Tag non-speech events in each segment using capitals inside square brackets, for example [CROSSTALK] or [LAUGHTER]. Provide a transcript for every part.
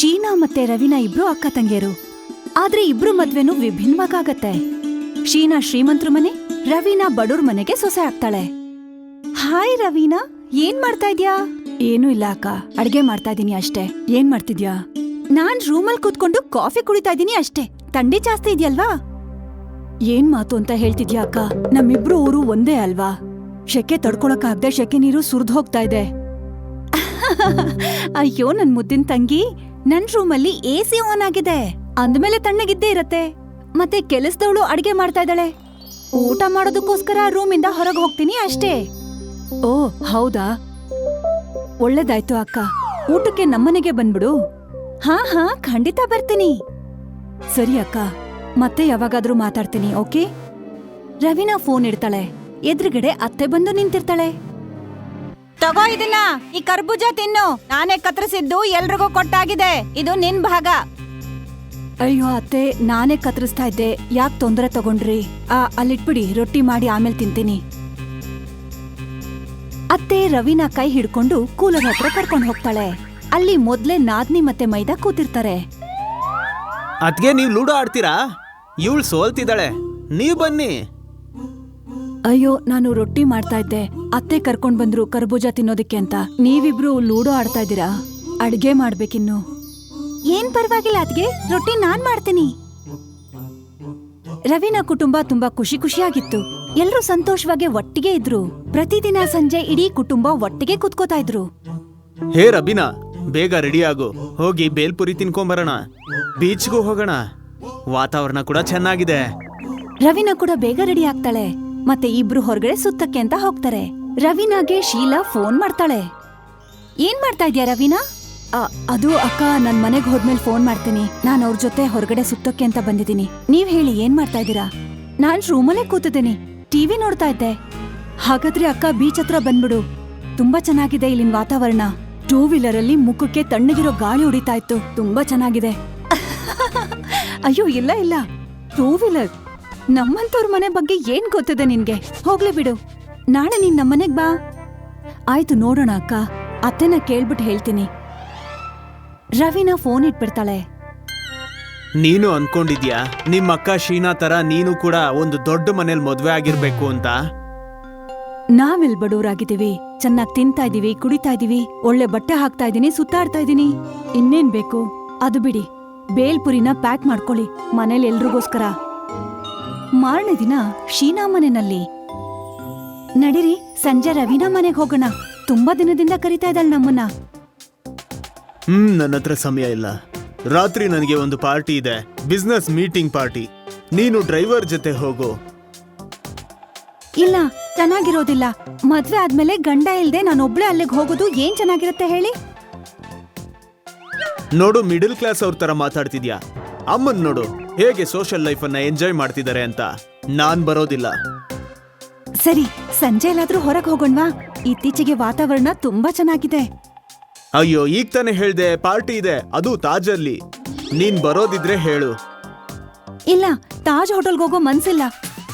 ಶೀನಾ ಮತ್ತೆ ರವಿನಾ ಇಬ್ರು ಅಕ್ಕ ತಂಗಿಯರು. ಆದ್ರೆ ಇಬ್ರು ಮದ್ವೆನೂ ವಿಭಿನ್ನವಾಗತ್ತೆ. ಶೀನಾ ಶ್ರೀಮಂತ್ರ ಮನೆ, ರವೀನಾ ಬಡೂರ್ ಮನೆಗೆ ಸೊಸೆ ಆಗ್ತಾಳೆ. ಹಾಯ್ ರವೀನಾ, ಏನ್ ಮಾಡ್ತಾ ಇದ್ಯಾ? ಏನೂ ಇಲ್ಲ ಅಕ್ಕ, ಅಡ್ಗೆ ಮಾಡ್ತಾ ಇದೀನಿ ಅಷ್ಟೇ. ಏನ್ ಮಾಡ್ತಿದ್ಯಾ? ನಾನ್ ರೂಮಲ್ಲಿ ಕೂತ್ಕೊಂಡು ಕಾಫಿ ಕುಡಿತಾ ಇದೀನಿ ಅಷ್ಟೇ. ತಂಡಿ ಜಾಸ್ತಿ ಇದೆಯಲ್ವಾ? ಏನ್ ಮಾತು ಅಂತ ಹೇಳ್ತಿದ್ಯಾ ಅಕ್ಕ? ನಮ್ಮಿಬ್ರು ಊರು ಒಂದೇ ಅಲ್ವಾ? ಶೆಕೆ ತಡ್ಕೊಳಕ್ಕಾಗ್ದೆ, ಶೆಕೆ ನೀರು ಸುರಿದು ಹೋಗ್ತಾ ಇದೆ. [LAUGHS] ಅಯ್ಯೋ, ನನ್ ಮುದ್ದಿನ ತಂಗಿ. ನನ್ ರೂಮಲ್ಲಿ ಎ ಸಿ ಆನ್ ಆಗಿದೆ. ಅಂದ್ಮೇಲೆ ತಣ್ಣಗಿದ್ದೇ ಇರತ್ತೆ. ಮತ್ತೆ ಕೆಲಸದವಳು ಅಡಿಗೆ ಮಾಡ್ತಾ ಇದ್ದಾಳೆ. ಊಟ ಮಾಡೋದಕ್ಕೋಸ್ಕರ ರೂಮಿಂದ ಹೊರಗೆ ಹೋಗ್ತೀನಿ ಅಷ್ಟೇ. ಓ, ಹೌದಾ? ಒಳ್ಳೇದಾಯ್ತು ಅಕ್ಕ. ಊಟಕ್ಕೆ ನಮ್ಮನೆಗೆ ಬಂದ್ಬಿಡು. ಹಾ ಹಾ, ಖಂಡಿತ ಬರ್ತೀನಿ. ಸರಿ ಅಕ್ಕ. ಮತ್ತೆ ಯಾವಾಗಾದ್ರೂ ಮಾತಾಡ್ತೀನಿ, ಓಕೆ? ರವೀನಾ ಫೋನ್ ಇಡ್ತಾಳೆ. ಎದುರುಗಡೆ ಅತ್ತೆ ಬಂದು ನಿಂತಿರ್ತಾಳೆ. ತಗೋ ಇದನ್ನ. ಈ ಕರ್ಬೂಜ ತಿನ್ನು. ನಾನೇ ಕತ್ತರಿಸಿದ್ದು ಎಲ್ರಿಗೂ ಕೊಟ್ಟಾಗಿದೆ. ಇದು ನಿನ್ ಭಾಗ. ಅಯ್ಯೋ ಅತ್ತೆ ನಾನೇ ಕತ್ತರಿಸ್ತಾ ಇದ್ದೆ. ಯಾಕೆ ತೊಂದರೆ ತಗೊಂಡ್ರಿ? ಆ ಅಲ್ಲಿಟ್ಬಿಡಿ ರೊಟ್ಟಿ ಮಾಡಿ ಆಮೇಲೆ ತಿಂತೀನಿ. ಅತ್ತೆ ರವಿನ ಕೈ ಹಿಡ್ಕೊಂಡು ಕೂಲರ್ ಹತ್ರ ಕರ್ಕೊಂಡು ಹೋಗ್ತಾಳೆ. ಅಲ್ಲಿ ಮೊದ್ಲೇ ನಾದ್ನಿ ಮತ್ತೆ ಮೈದಾ ಕೂತಿರ್ತಾರೆ. ಅದ್ಗೆ ನೀವು ಲೂಡೋ ಆಡ್ತೀರಾ? ಇವಳು ಸೋಲ್ತಿದ್ದಾಳೆ. ನೀವ್ ಬನ್ನಿ. ಅಯ್ಯೋ ನಾನು ರೊಟ್ಟಿ ಮಾಡ್ತಾ ಇದ್ದೆ. ಅತ್ತೆ ಕರ್ಕೊಂಡ್ ಬಂದ್ರು ಕರ್ಬೂಜ ತಿನ್ನೋದಕ್ಕೆ ಅಂತ. ನೀವಿಬ್ರು ಲೂಡೋ ಆಡ್ತಾ ಇದ್ದೀರಾ? ಅಡ್ಗೆ ಮಾಡ್ಬೇಕಿನ್ನು. ಏನ್ ಪರವಾಗಿಲ್ಲ ಅದ್ಗೆ. ರೊಟ್ಟಿ ನಾನ್ ಮಾಡ್ತೀನಿ. ರವಿನ ಕುಟುಂಬ ತುಂಬಾ ಖುಷಿ ಖುಷಿಯಾಗಿತ್ತು. ಎಲ್ಲರೂ ಸಂತೋಷವಾಗಿ ಒಟ್ಟಿಗೆ ಇದ್ರು. ಪ್ರತಿದಿನ ಸಂಜೆ ಇಡೀ ಕುಟುಂಬ ಒಟ್ಟಿಗೆ ಕುತ್ಕೋತಾ ಇದ್ರು. ಹೇ ರಬಿನಾ ಬೇಗ ರೆಡಿ ಆಗು. ಹೋಗಿ ಬೇಲ್ಪುರಿ ತಿನ್ಕೊಂಬರೋಣ. ಬೀಚ್ಗೂ ಹೋಗೋಣ. ವಾತಾವರಣ ಕೂಡ ಚೆನ್ನಾಗಿದೆ. ರವಿನ ಕೂಡ ಬೇಗ ರೆಡಿ ಆಗ್ತಾಳೆ. ಮತ್ತೆ ಇಬ್ರು ಹೊರಗಡೆ ಸುತ್ತಕ್ಕೆ ಅಂತ ಹೋಗ್ತಾರೆ. ರವೀನಾಗೆ ಶೀಲಾ ಫೋನ್ ಮಾಡ್ತಾಳೆ. ಏನ್ ಮಾಡ್ತಾ ಇದ್ಯಾ ರವೀನಾ? ಅದು ಅಕ್ಕ ನನ್ ಮನೆಗ್ ಹೋದ್ಮೇಲೆ ಫೋನ್ ಮಾಡ್ತೀನಿ. ನಾನು ಅವ್ರ ಜೊತೆ ಹೊರಗಡೆ ಸುತ್ತಕ್ಕೆ ಅಂತ ಬಂದಿದ್ದೀನಿ. ನೀವ್ ಹೇಳಿ ಏನ್ ಮಾಡ್ತಾ ಇದ್ದೀರಾ? ನಾನ್ ರೂಮಲ್ಲೇ ಕೂತಿದ್ದೀನಿ. ಟಿವಿ ನೋಡ್ತಾ ಇದ್ದೆ. ಹಾಗಾದ್ರೆ ಅಕ್ಕ ಬೀಚ್ ಹತ್ರ ಬಂದ್ಬಿಡು. ತುಂಬಾ ಚೆನ್ನಾಗಿದೆ ಇಲ್ಲಿನ ವಾತಾವರಣ. ಟೂ ವೀಲರ್ ಅಲ್ಲಿ ಮುಖಕ್ಕೆ ತಣ್ಣಗಿರೋ ಗಾಳಿ ಹೊಡಿತಾ ಇತ್ತು. ತುಂಬಾ ಚೆನ್ನಾಗಿದೆ. [LAUGHS] ಅಯ್ಯೋ ಇಲ್ಲ ಇಲ್ಲ. Two wheeler? ನಮ್ಮಂತವ್ರ ಮನೆ ಬಗ್ಗೆ ಏನ್ ಗೊತ್ತಿದೆ ನಿನ್ಗೆ? ಹೋಗ್ಲಿ ಬಿಡು. ನಾಳೆ ನೀನ್ ನಮ್ಮನೆಗ್ ಬಾ. ಆಯ್ತು ನೋಡೋಣ ಅಕ್ಕ. ಅತ್ತೆನ ಕೇಳ್ಬಿಟ್ಟು ಹೇಳ್ತೀನಿ. ರವಿನ ಫೋನ್ ಇಟ್ಬಿಡ್ತಾಳೆ. ನೀನು ಅನ್ಕೊಂಡಿದ್ಯಾ? ನಿಮ್ಮ ಅಕ್ಕ ಶೀನಾ ತರ ನೀನು ಕೂಡ ಒಂದು ದೊಡ್ಡ ಮನೇಲಿ ಮದ್ವೆ ಆಗಿರ್ಬೇಕು ಅಂತ? ನಾವೆಲ್ ಬಡವರಾಗಿದ್ದೀವಿ ಚೆನ್ನಾಗಿ ತಿಂತಾ ಇದೀವಿ ಕುಡಿತಾ ಇದೀವಿ. ಒಳ್ಳೆ ಬಟ್ಟೆ ಹಾಕ್ತಾ ಇದೀನಿ ಸುತ್ತಾಡ್ತಾ ಇದೀನಿ. ಇನ್ನೇನ್ ಬೇಕು? ಅದು ಬಿಡಿ. ಬೇಲ್ಪುರಿನ ಪ್ಯಾಕ್ ಮಾಡ್ಕೊಳ್ಳಿ. ಮನೇಲಿ ಎಲ್ರಿಗೋಸ್ಕರ. ಮಾರನೇ ದಿನ ಶೀನಾ ಮನೆನಲ್ಲಿ ನಡೀರಿ ಸಂಜೆ ರವಿನ ಮನೆಗೆ ಹೋಗೋಣ. ತುಂಬಾ ದಿನದಿಂದ ಕರಿತಾ ಇದ್ದಾಳೆ ನಮ್ಮನ್ನ. ಹ್ಮ್ ನನ್ನ ಹತ್ರ ಸಮಯ ಇಲ್ಲ. ರಾತ್ರಿ ನನಗೆ ಒಂದು ಪಾರ್ಟಿ ಇದೆ. Business meeting party. ನೀನು ಡ್ರೈವರ್ ಜೊತೆ ಹೋಗು. ಇಲ್ಲ ಚೆನ್ನಾಗಿರೋದಿಲ್ಲ. ಮದ್ವೆ ಆದ್ಮೇಲೆ ಗಂಡ ಇಲ್ದೆ ನಾನೊಬ್ಳೆ ಅಲ್ಲಿಗೆ ಹೋಗೋದು ಏನ್ ಚೆನ್ನಾಗಿರುತ್ತೆ ಹೇಳಿ? ನೋಡು ಮಿಡಲ್ ಕ್ಲಾಸ್ ಅವ್ರ ತರ ಮಾತಾಡ್ತಿದ್ಯಾ? ಅಮ್ಮನ್ ನೋಡು ಹೇಗೆ ಸೋಷಿಯಲ್ ಲೈಫ್ ಅನ್ನ ಎಂಜಾಯ್ ಮಾಡ್ತಿದ್ದಾರೆ ಅಂತ. ನಾನ್ ಬರೋದಿಲ್ಲ. ಸರಿ ಸಂಜೆ ಎಲ್ಲಾದ್ರೂ ಹೊರಗೆ ಹೋಗೋಣವಾ? ಇತ್ತೀಚೆಗೆ ವಾತಾವರಣ ತುಂಬಾ ಚೆನ್ನಾಗಿದೆ. ಅಯ್ಯೋ ಈಗ ತಾನೇ ಹೇಳ್ದೆ ಪಾರ್ಟಿ ಇದೆ ಅದು ತಾಜಲ್ಲಿ. ನೀನ್ ಬರೋದಿದ್ರೆ ಹೇಳು. ಇಲ್ಲ ತಾಜ್ ಹೋಟೆಲ್ಗೆ ಹೋಗೋ ಮನ್ಸಿಲ್ಲ.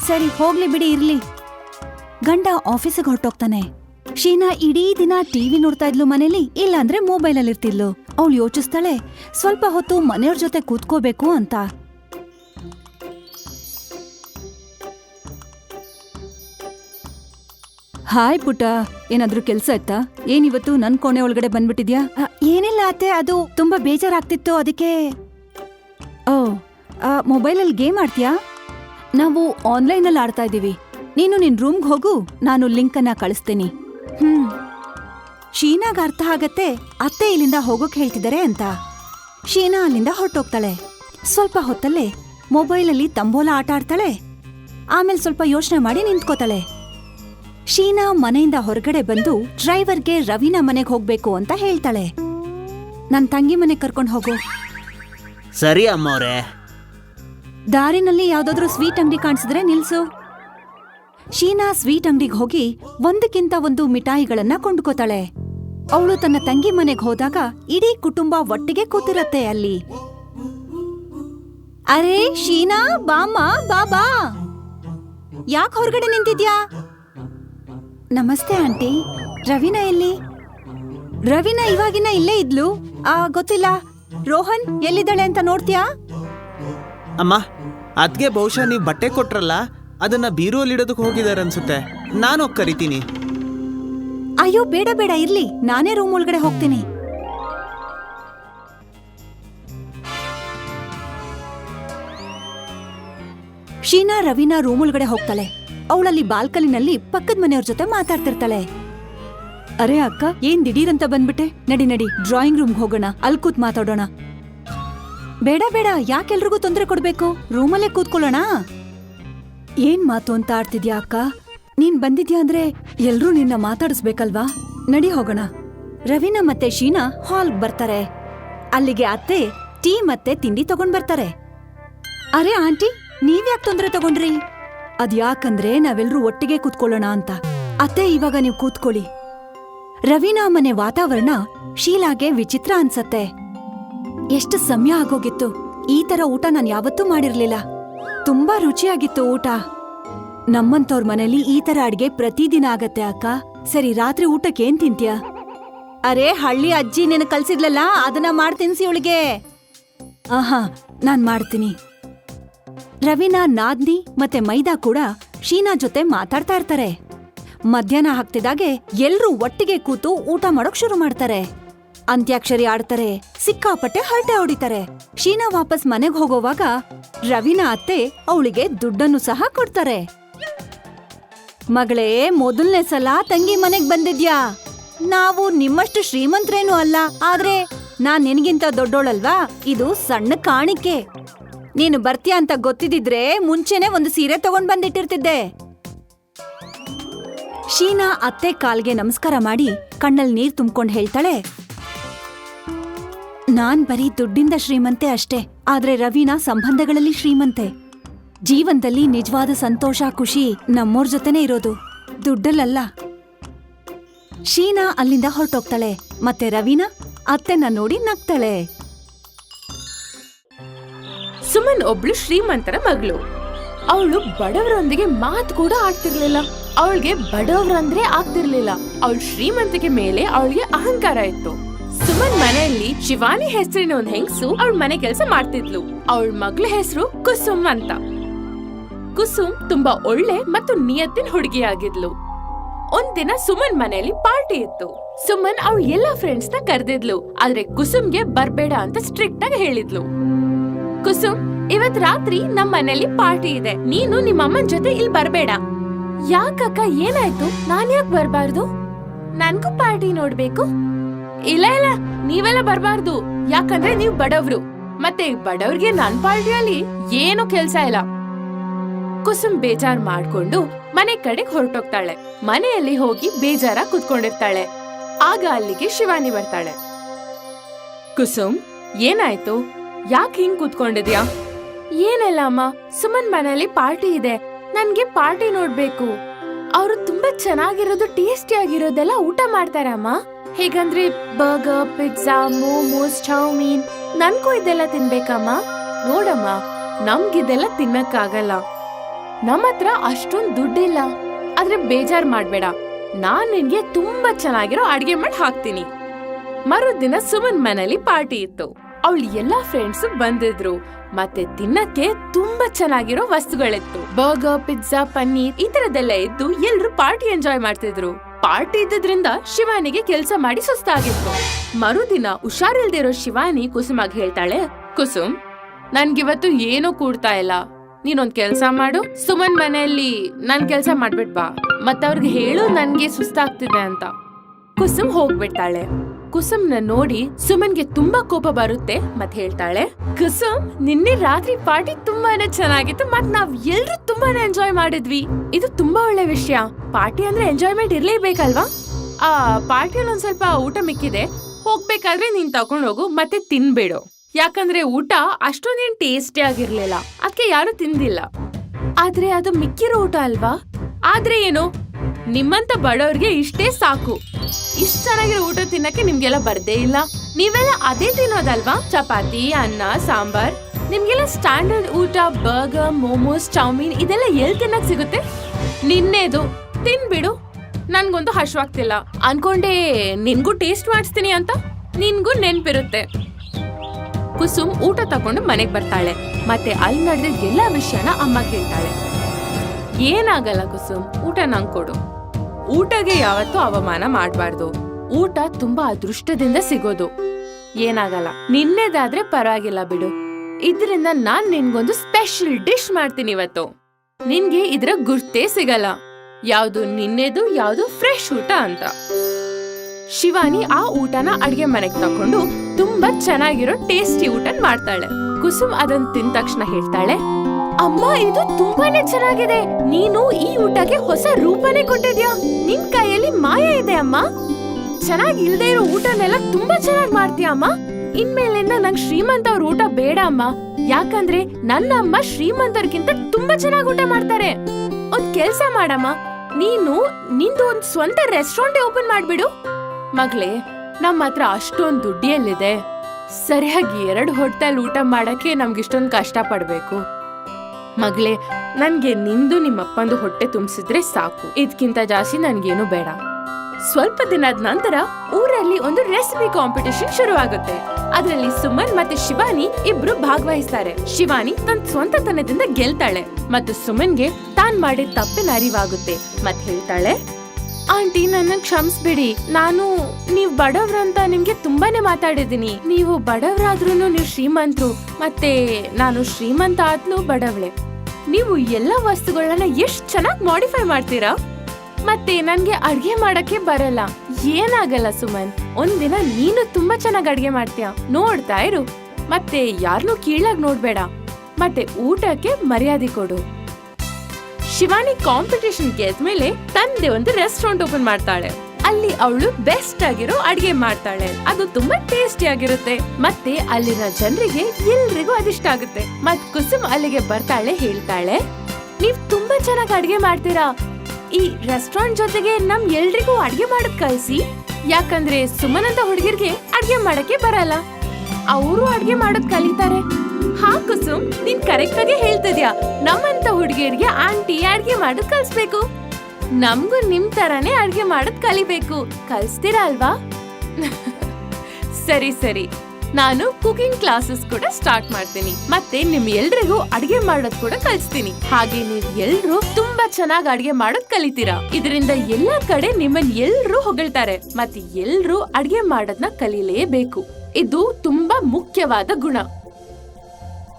ಸರಿ ಹೋಗ್ಲಿ ಬಿಡಿ ಇರ್ಲಿ. ಗಂಡ ಆಫೀಸಿಗೆ ಹೊರಟೋಗ್ತಾನೆ. ಶೀನಾ ಇಡೀ ದಿನ ಟಿವಿ ನೋಡ್ತಾ ಇದ್ಲು ಮನೇಲಿ ಇಲ್ಲಾಂದ್ರೆ ಮೊಬೈಲಲ್ಲಿ ಇರ್ತಿದ್ಲು ಅವಳು ಯೋಚಿಸ್ತಾಳೆ ಸ್ವಲ್ಪ ಹೊತ್ತು ಮನೆಯವ್ರ ಜೊತೆ ಕೂತ್ಕೋಬೇಕು ಅಂತ. ಹಾಯ್ ಪುಟ್ಟ ಏನಾದ್ರೂ ಕೆಲ್ಸ ಇತ್ತಾ? ಏನಿವತ್ತು ನನ್ ಕೋಣೆ ಒಳಗಡೆ ಬಂದ್ಬಿಟ್ಟಿದ್ಯಾ? ಏನಿಲ್ಲ ಅತ್ತೆ ಅದು ತುಂಬಾ ಬೇಜಾರಾಗ್ತಿತ್ತು ಅದಕ್ಕೆ. ಓ ಆ, ಮೊಬೈಲಲ್ಲಿ ಗೇಮ್ ಆಡ್ತೀಯಾ? ನಾವು ಆನ್ಲೈನಲ್ಲಿ ಆಡ್ತಾ ಇದ್ದೀವಿ. ನೀನು ನಿನ್ ರೂಮ್ಗೆ ಹೋಗು ನಾನು ಲಿಂಕನ್ನು ಕಳಿಸ್ತೀನಿ. ಹ್ಮ್. ಶೀನಾಗ ಅರ್ಥ ಆಗತ್ತೆ ಅತ್ತೆ ಇಲ್ಲಿಂದ ಹೋಗೋಕ್ ಹೇಳ್ತಿದ್ದಾರೆ ಅಂತ. ಶೀನಾ ಅಲ್ಲಿಂದ ಹೊರಟೋಗ್ತಾಳೆ. ಸ್ವಲ್ಪ ಹೊತ್ತಲ್ಲೇ ಮೊಬೈಲಲ್ಲಿ ತಂಬೋಲ ಆಟ ಆಡ್ತಾಳೆ. ಆಮೇಲೆ ಸ್ವಲ್ಪ ಯೋಚನೆ ಮಾಡಿ ನಿಂತ್ಕೋತಾಳೆ. ಶೀನಾ ಮನೆಯಿಂದ ಹೊರಗಡೆ ಬಂದು ಡ್ರೈವರ್ಗೆ ರವಿನ ಮನೆಗೆ ಹೋಗ್ಬೇಕು ಅಂತ ಹೇಳ್ತಾಳೆ. ನನ್ ತಂಗಿ ಮನೆ ಕರ್ಕೊಂಡು ಹೋಗು. ಸರಿ ಅಮ್ಮವ್ರೆ. ದಾರಿನಲ್ಲಿ ಯಾವ್ದಾದ್ರೂ ಸ್ವೀಟ್ ಅಂಗಡಿ ಕಾಣಿಸಿದ್ರೆ ನಿಲ್ಸು. ಶೀನಾ ಸ್ವೀಟ್ ಅಂಗಡಿಗೆ ಹೋಗಿ ಒಂದಕ್ಕಿಂತ ಒಂದು ಮಿಠಾಯಿಗಳನ್ನ ಕೊಂಡ್ಕೋತಾಳೆ. ಅವಳು ತನ್ನ ತಂಗಿ ಮನೆಗೆ ಹೋದಾಗ ಇಡೀ ಕುಟುಂಬ ಒಟ್ಟಿಗೆ ಕೂತಿರತ್ತೆ ಅಲ್ಲಿ. ಅರೆ ಶೀನಾ, ಬಾಮ್ಮ, ಬಾಬಾ! ಯಾಕೆ ಹೊರಗಡೆ ನಿಂತಿದ್ಯಾ? ನಮಸ್ತೆ ಆಂಟಿ. ರವಿನಾ ಎಲ್ಲಿ? ರವಿನಾ ಇವಾಗಿನ ಇಲ್ಲೇ ಇದ್ಲು. ಆ, ಗೊತ್ತಿಲ್ಲ. ರೋಹನ್ ಎಲ್ಲಿದ್ದಾಳೆ ಅಂತ ನೋಡ್ತೀಯಾ? ಅಮ್ಮ, ಅದ್ಗೆ ಬಹುಶಃ ನೀವು ಬಟ್ಟೆ ಕೊಟ್ರಲ್ಲ? ಅದನ್ನ ಬೀರುವಲ್ಲಿಡೋದಕ್ಕೆ ಹೋಗಿದ್ದಾರೆ ಅನ್ಸುತ್ತೆ. ನಾನು ಹೋಗಿ ಕರಿತೀನಿ. ಅಯ್ಯೋ, ಬೇಡ ಬೇಡ, ಇರ್ಲಿ. ನಾನೇ ರೂಮ್ ಒಳಗಡೆ ಹೋಗ್ತೀನಿ. ಶೀನಾ ರವೀನಾ ರೂಮ್ ಒಳಗಡೆ ಹೋಗ್ತಾಳೆ. ಅವಳಲ್ಲಿ ಬಾಲ್ಕನಿನಲ್ಲಿ ಪಕ್ಕದ ಮನೆಯವ್ರ ಜೊತೆ ಮಾತಾಡ್ತಿರ್ತಾಳೆ. ಅರೆ ಅಕ್ಕ, ಏನ್ ದಿಢೀರಂತ ಬಂದ್ಬಿಟ್ಟೆ? ನಡಿ ನಡಿ ಡ್ರಾಯಿಂಗ್ ರೂಮ್ಗೆ ಹೋಗೋಣ. ಅಲ್ಲಿ ಕೂತ್ ಮಾತಾಡೋಣ. ಬೇಡ ಬೇಡ ಯಾಕೆಲ್ರಿಗೂ ತೊಂದರೆ ಕೊಡ್ಬೇಕು? ರೂಮಲ್ಲೇ ಕೂತ್ಕೊಳ್ಳೋಣ? ಏನ್ ಮಾತು ಅಂತ ಆಡ್ತಿದ್ಯಾ ಅಕ್ಕ? ನೀನ್ ಬಂದಿದ್ಯಾ ಅಂದ್ರೆ ಎಲ್ರೂ ನಿನ್ನ ಮಾತಾಡಿಸ್ಬೇಕಲ್ವಾ? ನಡಿ ಹೋಗೋಣ. ರವೀನಾ ಮತ್ತೆ ಶೀನಾ ಹಾಲ್ ಬರ್ತಾರೆ. ಅಲ್ಲಿಗೆ ಅತ್ತೆ, ಟೀ ಮತ್ತೆ ತಿಂಡಿ ತಗೊಂಡ್ ಬರ್ತಾರೆ. ಅರೆ ಆಂಟಿ, ನೀವ್ಯಾಕ್ ತೊಂದ್ರೆ ತಗೊಂಡ್ರಿ? ಅದ್ಯಾಕಂದ್ರೆ ನಾವೆಲ್ರೂ ಒಟ್ಟಿಗೆ ಕೂತ್ಕೊಳ್ಳೋಣ ಅಂತ. ಅತ್ತೆ, ಇವಾಗ ನೀವು ಕೂತ್ಕೊಳ್ಳಿ. ರವೀನಾ ಮನೆ ವಾತಾವರಣ ಶೀಲಾಗೆ ವಿಚಿತ್ರ ಅನ್ಸತ್ತೆ. ಎಷ್ಟು ಸಮಯ ಆಗೋಗಿತ್ತು. ಈ ತರ ಊಟ ನಾನ್ ಯಾವತ್ತೂ ಮಾಡಿರ್ಲಿಲ್ಲ. ತುಂಬಾ ರುಚಿಯಾಗಿತ್ತು ಊಟ. ನಮ್ಮಂತವ್ರ ಮನೇಲಿ ಈ ತರ ಅಡ್ಗೆ ಪ್ರತಿದಿನ ಆಗತ್ತೆ ಅಕ್ಕ. ಸರಿ, ರಾತ್ರಿ ಊಟಕ್ಕೆ ಏನ್ ತಿಂತೀಯ? ಅರೆ, ಹಳ್ಳಿ ಅಜ್ಜಿ ನಿನ್ನ ಕಲ್ಸಿದ್ಲಲ್ಲ, ಅದನ್ನ ಮಾಡ್ ತಿನ್ಸಿ ಆಹಾ, ನಾನ್ ಮಾಡ್ತೀನಿ. ರವೀನಾ, ನಾದ್ನಿ ಮತ್ತೆ ಮೈದಾ ಕೂಡ ಶೀನಾ ಜೊತೆ ಮಾತಾಡ್ತಾ ಇರ್ತಾರೆ. ಮಧ್ಯಾಹ್ನ ಹಾಕ್ತಿದಾಗೆ ಎಲ್ರೂ ಒಟ್ಟಿಗೆ ಕೂತು ಊಟ ಮಾಡೋಕ್ ಶುರು ಮಾಡ್ತಾರೆ. ಅಂತ್ಯಾಕ್ಷರಿ ಆಡ್ತಾರೆ, ಸಿಕ್ಕಾಪಟ್ಟೆ ಹರಟೆ ಹೊಡಿತಾರೆ. ಶೀನಾ ವಾಪಸ್ ಮನೆಗ್ ಹೋಗೋವಾಗ ರವಿನ ಅತ್ತೆ ಅವಳಿಗೆ ದುಡ್ಡನ್ನು ಸಹ ಕೊಡ್ತಾರೆ. ಮಗಳೇ, ಮೊದಲನೇ ಸಲ ತಂಗಿ ಮನೆಗ್ ಬಂದಿದ್ಯಾ? ನಾವು ನಿಮ್ಮಷ್ಟು ಶ್ರೀಮಂತರೇನು ಅಲ್ಲ, ಆದ್ರೆ ನಾನ್ ನಿನಗಿಂತ ದೊಡ್ಡೋಳಲ್ವಾ? ಇದು ಸಣ್ಣ ಕಾಣಿಕೆ. ನೀನು ಬರ್ತೀಯಾ ಅಂತ ಗೊತ್ತಿದ್ರೆ ಮುಂಚೆನೆ ಒಂದು ಸೀರೆ ತಗೊಂಡ್ ಬಂದಿಟ್ಟಿರ್ತಿದ್ದೆ. ಶೀನಾ ಅತ್ತೆ ಕಾಲ್ಗೆ ನಮಸ್ಕಾರ ಮಾಡಿ ಕಣ್ಣಲ್ಲಿ ನೀರ್ ತುಂಬ್ಕೊಂಡ್ ಹೇಳ್ತಾಳೆ ನಾನ್ ಬರೀ ದುಡ್ಡಿಂದ ಶ್ರೀಮಂತೆ ಅಷ್ಟೇ, ಆದ್ರೆ ರವೀನಾ ಸಂಬಂಧಗಳಲ್ಲಿ ಶ್ರೀಮಂತೆ. ಜೀವನದಲ್ಲಿ ನಿಜವಾದ ಸಂತೋಷ, ಖುಷಿ ನಮ್ಮೋರ್ ಜೊತೆನೇ ಇರೋದು. ದುಡ್ಡಲ್ಲಲ್ಲ. ಶೀನಾ ಅಲ್ಲಿಂದ ಹೊರಟೋಗ್ತಾಳೆ, ಮತ್ತೆ ರವೀನಾ ಅತ್ತೆನ ನೋಡಿ ನಗ್ತಾಳೆ. ಸುಮನ್ ಒಬ್ಳು ಶ್ರೀಮಂತರ ಮಗಳು. ಅವಳು ಬಡವರೊಂದಿಗೆ ಮಾತು ಕೂಡ ಆಡ್ತಿರ್ಲಿಲ್ಲ. ಅವಳಿಗೆ ಬಡವರಂದ್ರೆ ಆಗ್ತಿರ್ಲಿಲ್ಲ. ಅವಳು ಶ್ರೀಮಂತಿಕೆ ಮೇಲೆ ಅವಳಿಗೆ ಅಹಂಕಾರ ಇತ್ತು. ಸುಮನ್ ಮನೆಯಲ್ಲಿ ಶಿವಾನಿ ಹೆಸರಿನ ಒಂದ್ ಹೆಂಗಸು ಅವಳ ಮನೆ ಕೆಲಸ ಮಾಡ್ತಿದ್ಲು. ಅವಳ ಮಗಳ ಹೆಸರು ಕುಸುಮ್ ಅಂತ. ಕುಸುಮ್ ತುಂಬಾ ಒಳ್ಳೆ ಮತ್ತು ನಿಯತ್ತಿನ ಹುಡುಗಿಯಾಗಿದ್ಲು. ಒಂದಿನ ಸುಮನ್ ಮನೆಯಲ್ಲಿ ಪಾರ್ಟಿ ಇತ್ತು. ಸುಮನ್ ಅವಳ ಎಲ್ಲ ಫ್ರೆಂಡ್ಸ್ನ ಕರೆದಿದ್ಲು. ಆದ್ರೆ ಕುಸುಮ್ಗೆ ಬರ್ಬೇಡ ಅಂತ ಸ್ಟ್ರಿಕ್ಟ್ ಆಗಿ ಹೇಳಿದ್ಲು. ಕುಸುಮ್, ಇವತ್ ರಾತ್ರಿ ನಮ್ ಮನೆಯಲ್ಲಿ ಪಾರ್ಟಿ ಇದೆ. ನೀನು ನಿಮ್ಮ ಅಮ್ಮನ್ ಜೊತೆ ಇಲ್ಲಿ ಬರ್ಬೇಡ. ಯಾಕಕ್ಕ, ಏನಾಯ್ತು? ನಾನ್ ಯಾಕೆ ಬರ್ಬಾರ್ದು? ನನ್ಗೂ ಪಾರ್ಟಿ ನೋಡ್ಬೇಕು. ಇಲ್ಲ ಇಲ್ಲ, ನೀವೆಲ್ಲ ಬರಬಾರ್ದು. ಯಾಕಂದ್ರೆ ನೀವ್ ಬಡವ್ರು. ಮತ್ತೆ ಬಡವ್ರಿಗೆ ನನ್ ಪಾರ್ಟಿಯಲ್ಲಿ ಏನು ಕೆಲ್ಸ ಇಲ್ಲ. ಕುಸುಮ್ ಬೇಜಾರ್ ಮಾಡ್ಕೊಂಡು ಮನೆ ಕಡೆಗ್ ಹೊರಟೋಗ್ತಾಳೆ. ಮನೆಯಲ್ಲಿ ಹೋಗಿ ಬೇಜಾರ ಕುತ್ಕೊಂಡಿರ್ತಾಳೆ. ಆಗ ಅಲ್ಲಿಗೆ ಶಿವಾನಿ ಬರ್ತಾಳೆ. ಕುಸುಮ್, ಏನಾಯ್ತು? ಯಾಕೆ ಹಿಂಗ್ ಕುತ್ಕೊಂಡಿದ್ಯಾ? ಏನಿಲ್ಲ, ಅಮ್ಮ. ಸುಮನ್ ಮನೇಲಿ ಪಾರ್ಟಿ ಇದೆ. ನನ್ಗೆ ಪಾರ್ಟಿ ನೋಡ್ಬೇಕು. ಅವರು ತುಂಬಾ ಚೆನ್ನಾಗಿರೋದು ಟೇಸ್ಟಿ ಆಗಿರೋದೆಲ್ಲ ಊಟ ಮಾಡ್ತಾರೆ, ಅಮ್ಮ. ಹೇಗಂದ್ರೆ ಬರ್ಗರ್ ಪಿಜ್ಜಾ ಮೋಮೋಸ್ ಚೌಮೀನ್ ನನ್ಗೂ ಇದೆಲ್ಲ ತಿನ್ಬೇಕಮ್ಮ. ನೋಡಮ್ಮ, ನಮ್ಗಿದೆಲ್ಲ ತಿನ್ನಕ್ಕಾಗಲ್ಲ. ನಮ್ಮ ಹತ್ರ ಅಷ್ಟೊಂದ್ ದುಡ್ಡಿಲ್ಲ. ಆದ್ರೆ ಬೇಜಾರ್ ಮಾಡ್ಬೇಡ. ನಾನ್ ನಿನ್ಗೆ ತುಂಬಾ ಚೆನ್ನಾಗಿರೋ ಅಡ್ಗೆ ಮಾಡಿ ಹಾಕ್ತೀನಿ. ಮರುದಿನ ಸುಮನ್ ಮನೇಲಿ ಪಾರ್ಟಿ ಇತ್ತು. ಅವಳ ಎಲ್ಲಾ ಫ್ರೆಂಡ್ಸ್ ಬಂದಿದ್ರು. ಮತ್ತೆ ತಿನ್ನಕ್ಕೆ ತುಂಬಾ ಚೆನ್ನಾಗಿರೋ ವಸ್ತುಗಳಿತ್ತು. ಬರ್ಗರ್ ಪಿಜ್ಜಾ ಪನ್ನೀರ್ ಈ ತರದೆಲ್ಲ ಇದ್ದು ಎಲ್ರು ಪಾರ್ಟಿ ಎಂಜಾಯ್ ಮಾಡ್ತಿದ್ರು. ಪಾರ್ಟಿ ಇದ್ದದ್ರಿಂದ ಶಿವಾನಿಗೆ ಕೆಲಸ ಮಾಡಿ ಸುಸ್ತಾಗಿತ್ತು. ಮರುದಿನ ಹುಷಾರಿಲ್ದಿರೋ ಶಿವಾನಿ ಕುಸುಮಾಗ್ ಹೇಳ್ತಾಳೆ, ಕುಸುಮ್, ನನ್ಗಿವತ್ತು ಏನೂ ಕೂಡ್ತಾ ಇಲ್ಲ. ನೀನೊಂದ್ ಕೆಲ್ಸ ಮಾಡು. ಸುಮನ್ ಮನೆಯಲ್ಲಿ ನನ್ ಕೆಲ್ಸ ಮಾಡ್ಬಿಟ್ ಬಾ. ಮತ್ತವ್ರಿಗೆ ಹೇಳು ನನ್ಗೆ ಸುಸ್ತಾಗ್ತಿದೆ ಅಂತ. ಕುಸುಮ್ ಹೋಗ್ಬಿಡ್ತಾಳೆ. ಕುಸುಮ್ನ ನೋಡಿ ಸುಮನ್ಗೆ ತುಂಬಾ ಕೋಪ ಬರುತ್ತೆ. ಮತ್ ಹೇಳ್ತಾಳೆ, ಕುಸುಮ್, ನಿನ್ನೆ ರಾತ್ರಿ ಪಾರ್ಟಿ ತುಂಬಾನೇ ಚೆನ್ನಾಗಿತ್ತು, ಮತ್ ನಾವ್ ಎಲ್ರು ತುಂಬಾನೇ ಎಂಜಾಯ್ ಮಾಡಿದ್ವಿ. ಇದು ತುಂಬಾ ಒಳ್ಳೆ ವಿಷಯ. ಪಾರ್ಟಿ ಅಂದ್ರೆ ಎಂಜಾಯ್ಮೆಂಟ್ ಇರ್ಲೇಬೇಕಲ್ವಾ? ಆ ಪಾರ್ಟಿಯಲ್ಲಿ ಒಂದ್ ಸ್ವಲ್ಪ ಊಟ ಮಿಕ್ಕಿದೆ. ಹೋಗ್ಬೇಕಾದ್ರೆ ನೀನ್ ತಕೊಂಡ್ ಹೋಗು, ಮತ್ತೆ ತಿನ್ಬೇಡು. ಯಾಕಂದ್ರೆ ಊಟ ಅಷ್ಟೊಂದೇನ್ ಟೇಸ್ಟಿ ಆಗಿರ್ಲಿಲ್ಲ. ಅದಕ್ಕೆ ಯಾರು ತಿಂದಿಲ್ಲ. ಆದ್ರೆ ಅದು ಮಿಕ್ಕಿರೋ ಊಟ ಅಲ್ವಾ? ಆದ್ರೆ ಏನು, ನಿಮ್ಮಂತ ಬಡವ್ರಿಗೆ ಇಷ್ಟೇ ಸಾಕು. ಇಷ್ಟ ಚೆನ್ನಾಗಿರೋ ಊಟ ತಿನ್ನಕ್ಕೆ ನಿಮ್ಗೆಲ್ಲ ಬರ್ದೇ ಇಲ್ಲ. ನೀವೆಲ್ಲ ಅದೇ ತಿನ್ನೋದಲ್ವಾ? ಚಪಾತಿ, ಅನ್ನ, ಸಾಂಬಾರ್. ನಿಮ್ಗೆಲ್ಲ ಸ್ಟ್ಯಾಂಡರ್ಡ್ ಊಟ, ಬರ್ಗರ್, ಮೋಮೋಸ್ ಚೌಮೀನ್ ಇದೆಲ್ಲ ಎಲ್ ತಿನ್ನಕ್ ಸಿಗುತ್ತೆ? ನಿನ್ನೆದು. ತಿನ್ಬಿಡು. ನನ್ಗೊಂದು ಹಶ್ವಾಗ್ತಿಲ್ಲ. ಅನ್ಕೊಂಡೆ ನಿನ್ಗೂ ಟೇಸ್ಟ್ ಮಾಡಿಸ್ತೀನಿ ಅಂತ? ನಿನ್ಗೂ ನೆನ್ಪಿರುತ್ತೆ. ಕುಸುಮ್ ಊಟ ತಕೊಂಡು ಮನೆಗೆ ಬರ್ತಾಳೆ. ಮತ್ತೆ ಅಲ್ಲಿ ನಡೆದ ಎಲ್ಲ ವಿಷಯನ ಅಮ್ಮ ಕೇಳ್ತಾಳೆ. ಏನಾಗಲ್ಲ ಕುಸುಮ್, ಊಟ ನಂಗೆ ಕೊಡು. ಊಟಗೆ ಯಾವತ್ತೂ ಅವಮಾನ ಮಾಡಬಾರ್ದು. ಊಟ ತುಂಬಾ ಅದೃಷ್ಟದಿಂದ ಸಿಗೋದು. ಏನಾಗಲ್ಲ, ನಿನ್ನೆದಾದ್ರೆ ಪರವಾಗಿಲ್ಲ ಬಿಡು. ಇದ್ರಿಂದ ನಾನ್ ನಿನ್ಗೊಂದು ಸ್ಪೆಷಲ್ ಡಿಶ್ ಮಾಡ್ತೀನಿ ಇವತ್ತು. ನಿನ್ಗೆ ಇದ್ರ ಗುರ್ತೇ ಸಿಗಲ್ಲ. ಯಾವ್ದು ನಿನ್ನೆದು, ಯಾವ್ದು ಫ್ರೆಶ್ ಊಟ ಅಂತ. ಶಿವಾನಿ ಆ ಊಟನ ಅಡ್ಗೆ ಮನೆಗ್ ತಕೊಂಡು ತುಂಬಾ ಚೆನ್ನಾಗಿರೋ ಟೇಸ್ಟಿ ಊಟ ಮಾಡ್ತಾಳೆ. ಕುಸುಮ್ ಅದನ್ ತಿಂದ ತಕ್ಷಣ ಹೇಳ್ತಾಳೆ, ಅಮ್ಮ, ಇದು ತುಂಬಾನೇ ಚೆನ್ನಾಗಿದೆ. ನೀನು ಈ ಊಟಕ್ಕೆ ಹೊಸ ರೂಪನೇ ಕೊಟ್ಟಿದ್ಯಾ? ನಿನ್ ಕೈಯಲ್ಲಿ ಮಾಯ ಇದೆ ಅಮ್ಮ. ಚೆನ್ನಾಗಿ ಇಲ್ದೇ ಇರೋ ಊಟನೆಲ್ಲ ತುಂಬಾ ಚೆನ್ನಾಗಿ ಮಾಡ್ತೀಯ ಅಮ್ಮ. ಇನ್ಮೇಲಿಂದ ನಂಗೆ ಶ್ರೀಮಂತ ಅವ್ರ ಊಟ ಬೇಡ ಅಮ್ಮ. ಯಾಕಂದ್ರೆ ನನ್ನ ಅಮ್ಮ ಶ್ರೀಮಂತರ್ಗಿಂತ ತುಂಬಾ ಚೆನ್ನಾಗಿ ಊಟ ಮಾಡ್ತಾರೆ. ಒಂದ್ ಕೆಲ್ಸ ಮಾಡಮ್ಮ. ನೀನು ನಿಂದು ಒಂದ್ ಸ್ವಂತ ರೆಸ್ಟೋರೆಂಟ್ ಓಪನ್ ಮಾಡ್ಬಿಡು. ಮಗ್ಲೇ ನಮ್ಮ ಹತ್ರ ಅಷ್ಟೊಂದ್ ದುಡ್ಡಿಯಲ್ಲಿದೆ. ಸರಿಯಾಗಿ ಎರಡು ಹೊಟ್ಟೆಲ್ ಊಟ ಮಾಡಕ್ಕೆ ನಮ್ಗೆ ಇಷ್ಟೊಂದು ಕಷ್ಟ ಪಡ್ಬೇಕು ಮಗ್ಲೇ ನನ್ಗೆ ನಿಂದು ನಿಮ್ಮಪ್ಪಂದು ಹೊಟ್ಟೆ ತುಂಬಿಸಿದ್ರೆ ಸಾಕು. ಇದಕ್ಕಿಂತ ಜಾಸ್ತಿ ನನ್ಗೇನು ಬೇಡ. ಸ್ವಲ್ಪ ದಿನದ ನಂತರ ಊರಲ್ಲಿ ಒಂದು ರೆಸಿಪಿ ಕಾಂಪಿಟಿಷನ್ ಶುರುವಾಗುತ್ತೆ. ಅದರಲ್ಲಿ ಸುಮನ್ ಮತ್ತೆ ಶಿವಾನಿ ಇಬ್ರು ಭಾಗವಹಿಸ್ತಾರೆ. ಶಿವಾನಿ ತನ್ನ ಸ್ವಂತತನದಿಂದ ಗೆಲ್ತಾಳೆ. ಮತ್ತು ಸುಮನ್ಗೆ ತಾನ್ ಮಾಡಿದ ತಪ್ಪಿನ ಅರಿವಾಗುತ್ತೆ. ಮತ್ ಹೇಳ್ತಾಳೆ ಆಂಟಿ, ನನ್ನ ಕ್ಷಮಿಸ್ಬಿಡಿ. ನಾನು ನೀವ್ ಬಡವ್ರಂತ ನಿಮ್ಗೆ ತುಂಬಾನೇ ಮಾತಾಡಿದೀನಿ ನೀವು ಬಡವ್ರಾದ್ರೂ ನೀವು ಶ್ರೀಮಂತರು, ಮತ್ತೆ ನಾನು ಶ್ರೀಮಂತ ಆದ್ಲು ಬಡವಳೆ. ನೀವು ಎಲ್ಲ ವಸ್ತುಗಳನ್ನ ಎಷ್ಟ್ ಚೆನ್ನಾಗಿ ಮಾಡಿಫೈ ಮಾಡ್ತೀರಾ? ಮತ್ತೆ ನನ್ಗೆ ಅಡ್ಗೆ ಮಾಡಕ್ಕೆ ಬರಲ್ಲ. ಏನಾಗಲ್ಲ ಸುಮನ್, ಒಂದಿನ ನೀನು ತುಂಬಾ ಚೆನ್ನಾಗಿ ಅಡ್ಗೆ ಮಾಡ್ತೀಯ? ನೋಡ್ತಾ ಇರು. ಮತ್ತೆ ಯಾರನ್ನೂ ಕೀಳಾಗಿ ನೋಡ್ಬೇಡ. ಮತ್ತೆ ಊಟಕ್ಕೆ ಮರ್ಯಾದೆ ಕೊಡು. ಶಿವಾನಿ ಕಾಂಪಿಟೇಷನ್ ಗೆದ್ಮೇಲೆ ತಂದೆ ಒಂದು ರೆಸ್ಟೋರೆಂಟ್ ಓಪನ್ ಮಾಡ್ತಾಳೆ. ಅಲ್ಲಿ ಅವಳು ಬೆಸ್ಟ್ ಆಗಿರೋ ಅಡಿಗೆ ಮಾಡ್ತಾಳೆ. ಅದು ತುಂಬಾ ಟೇಸ್ಟಿ ಆಗಿರುತ್ತೆ. ಮತ್ತೆ ಅಲ್ಲಿನ ಜನರಿಗೆ ಎಲ್ರಿಗೂ ಅದಿಷ್ಟ ಆಗುತ್ತೆ. ಮತ್ ಕುಸುಮ್ ಅಲ್ಲಿಗೆ ಬರ್ತಾಳೆ, ಹೇಳ್ತಾಳೆ, ನೀವ್ ತುಂಬಾ ಚೆನ್ನಾಗಿ ಅಡಿಗೆ ಮಾಡ್ತೀರಾ? ಈ ರೆಸ್ಟೋರೆಂಟ್ ಜೊತೆಗೆ ನಮ್ ಎಲ್ರಿಗೂ ಅಡಿಗೆ ಮಾಡಕ್ ಕಲ್ಸಿ. ಯಾಕಂದ್ರೆ ಸುಮನಂತ ಹುಡುಗಿರ್ಗೆ ಅಡಿಗೆ ಮಾಡಕ್ಕೆ ಬರಲ್ಲ. ಅವರು ಅಡಿಗೆ ಮಾಡೋದ್ ಕಲಿತಾರೆ. ಹಾ ಕುಸುಮ್, ನೀನ್ ಕರೆಕ್ಟ್ ಆಗಿ ಹೇಳ್ತಿದ್ಯಾ? ನಮ್ಮಂತ ಹುಡುಗಿಯರಿಗೆ ಆಂಟಿ ಅಡ್ಗೆ ಮಾಡೋದ್ ಕಲ್ಸ್ಬೇಕು. ನಮ್ಗೂ ನಿಮ್ ತರಾನೇ ಅಡ್ಗೆ ಮಾಡೋದ್ ಕಲಿಬೇಕು. ಕಲಿಸ್ತೀರಾ ಅಲ್ವಾ? [LAUGHS] ಸರಿ ಸರಿ. ನಾನು ಕುಕಿಂಗ್ ಕ್ಲಾಸಸ್ ಕೂಡ ಸ್ಟಾರ್ಟ್ ಮಾಡ್ತೀನಿ. ಮತ್ತೆ ನಿಮ್ ಎಲ್ರಿಗೂ ಅಡ್ಗೆ ಮಾಡೋದ್ ಕೂಡ ಕಲಿಸ್ತೀನಿ. ಹಾಗೆ ನೀವ್ ಎಲ್ರು ತುಂಬಾ ಚೆನ್ನಾಗಿ ಅಡ್ಗೆ ಮಾಡೋದ್ ಕಲಿತೀರಾ? ಇದರಿಂದ ಎಲ್ಲಾ ಕಡೆ ನಿಮ್ಮನ್ ಎಲ್ರು ಹೊಗಳ್ತಾರೆ. ಮತ್ತೆ ಎಲ್ರು ಅಡ್ಗೆ ಮಾಡೋದ್ನ ಕಲೀಲೇಬೇಕು. ಇದು ತುಂಬಾ ಮುಖ್ಯವಾದ ಗುಣ.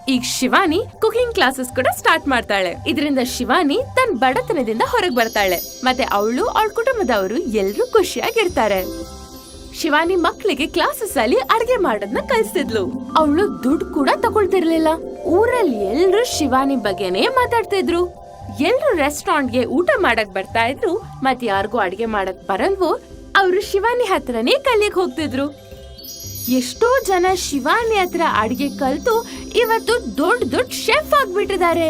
ಈಗ ಶಿವಾನಿ ಕುಕಿಂಗ್ ಕ್ಲಾಸಸ್ ಕೂಡ ಸ್ಟಾರ್ಟ್ ಮಾಡ್ತಾಳೆ. ಇದರಿಂದ ಶಿವಾನಿ ತನ್ನ ಬಡತನದಿಂದ ಹೊರಗೆ ಬರ್ತಾಳೆ. ಮತ್ತೆ ಅವಳು ಅವಳ ಕುಟುಂಬದವರು ಎಲ್ರು ಖುಷಿಯಾಗಿರ್ತಾರೆ. ಶಿವಾನಿ ಮಕ್ಕಳಿಗೆ ಕ್ಲಾಸಸ್ ಅಲ್ಲಿ ಅಡ್ಗೆ ಮಾಡೋದನ್ನ ಕಲಿಸ್ತಿದ್ಲು. ಅವಳು ದುಡ್ಡು ಕೂಡ ತಗೊಳ್ತಿರ್ಲಿಲ್ಲ. ಊರಲ್ಲಿ ಎಲ್ರು ಶಿವಾನಿ ಬಗ್ಗೆನೇ ಮಾತಾಡ್ತಿದ್ರು. ಎಲ್ರು ರೆಸ್ಟೋರೆಂಟ್ಗೆ ಊಟ ಮಾಡಕ್ ಬರ್ತಾ ಇದ್ರು. ಮತ್ ಯಾರಿಗೂ ಅಡ್ಗೆ ಮಾಡಕ್ ಬರಲ್ವೋ, ಅವರು ಶಿವಾನಿ ಹತ್ರನೇ ಕಲಿಯಕ್ ಹೋಗ್ತಿದ್ರು. ಎಷ್ಟೋ ಜನ ಶಿವಾನಿ ಹತ್ರ ಅಡಿಗೆ ಕಲ್ತು ಇವತ್ತು ದೊಡ್ಡ ದೊಡ್ಡ ಶೆಫ್ ಆಗ್ಬಿಟ್ಟಿದ್ದಾರೆ.